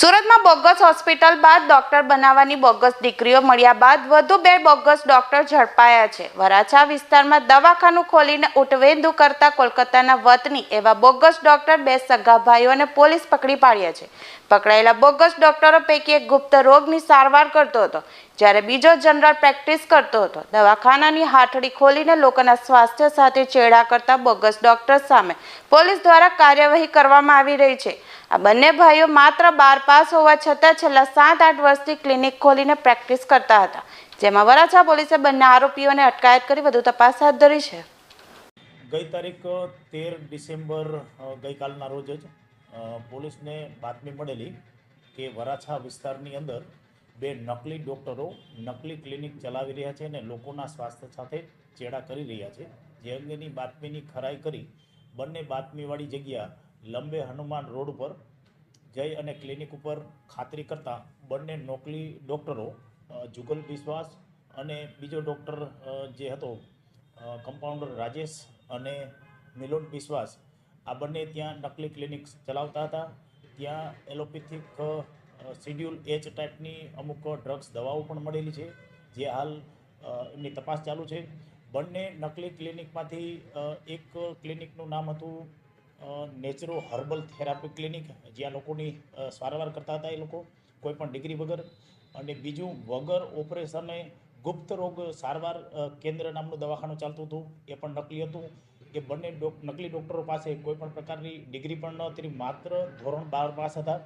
વરાછામાં bogus hospital બાદ doctor બનાવવાની bogus દીકરીઓ મળ્યા બાદ વધુ બે બોગસ ડોક્ટર ઝડપાયા છે. વરાછા વિસ્તારમાં દવાખાનું ખોલીને ઉટવેંદુ કરતા કોલકાતાના વતની એવા બોગસ ડોક્ટર બે સગા ભાઈઓને પોલીસ પકડી પાડ્યા છે. પકડાયેલા બોગસ ડોક્ટરો પૈકી એક ગુપ્ત રોગની સારવાર કરતો હતો, જ્યારે બીજો જનરલ પ્રેક્ટિસ કરતો હતો. દવાખાનાની હાથડી ખોલીને લોકોના સ્વાસ્થ્ય સાથે ચેડા કરતા બોગસ ડોક્ટર સામે પોલીસ દ્વારા કાર્યવાહી કરવામાં આવી રહી છે. આ બંને ભાઈઓ માત્ર બાર પાસ હોવા છતાં છેલ્લા સાત આઠ વર્ષથી ક્લિનિક ખોલીને પ્રેક્ટિસ કરતા હતા, જેમાં વરાછા પોલીસે બંને આરોપીઓને અટકાયત કરી વધુ તપાસ હાથ ધરી છે. ગઈ તારીખ તેર ડિસેમ્બર ગઈકાલના રોજ જ પોલીસને બાતમી મળેલી કે વરાછા વિસ્તારની અંદર બે નકલી ડૉક્ટરો નકલી ક્લિનિક ચલાવી રહ્યા છે અને લોકોના સ્વાસ્થ્ય સાથે ચેડા કરી રહ્યા છે. જે અંગેની બાતમીની ખરાઈ કરી બંને બાતમીવાળી જગ્યા લંબે હનુમાન રોડ ઉપર જઈ અને ક્લિનિક ઉપર ખાતરી કરતા બંને નોકલી ડૉક્ટરો જુગલ વિશ્વાસ અને બીજો ડૉક્ટર જે હતો કમ્પાઉન્ડર રાજેશ અને મિલોન વિશ્વાસ, આ બંને ત્યાં નકલી ક્લિનિક ચલાવતા હતા. ત્યાં એલોપેથિક શિડ્યુલ એચ ટાઈપની અમુક ડ્રગ્સ દવાઓ પણ મળેલી છે, જે હાલ એમની તપાસ ચાલુ છે. બંને નકલી ક્લિનિકમાંથી એક ક્લિનિકનું નામ હતું નેચરો હર્બલ થેરાપી ક્લિનિક, જ્યાં લોકોની સારવાર કરતા હતા એ લોકો કોઈપણ ડિગ્રી વગર. અને બીજું, વગર ઓપરેશને ગુપ્ત રોગ સારવાર કેન્દ્ર નામનું દવાખાનું ચાલતું હતું, એ પણ નકલી હતું. એ બંને નકલી ડૉક્ટરો પાસે કોઈપણ પ્રકારની ડિગ્રી પણ ન હતી, માત્ર ધોરણ બાર પાસ હતા.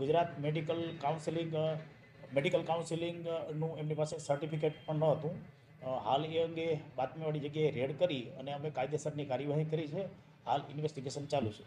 ગુજરાત મેડિકલ કાઉન્સિલિંગ મેડિકલ કાઉન્સિલિંગનું એમની પાસે સર્ટિફિકેટ પણ ન હતું. હાલ એ અંગે બાતમીવાળી જગ્યાએ રેડ કરી અને અમે કાયદેસરની કાર્યવાહી કરી છે. હાલ ઇન્વેસ્ટિગેશન ચાલુ છે.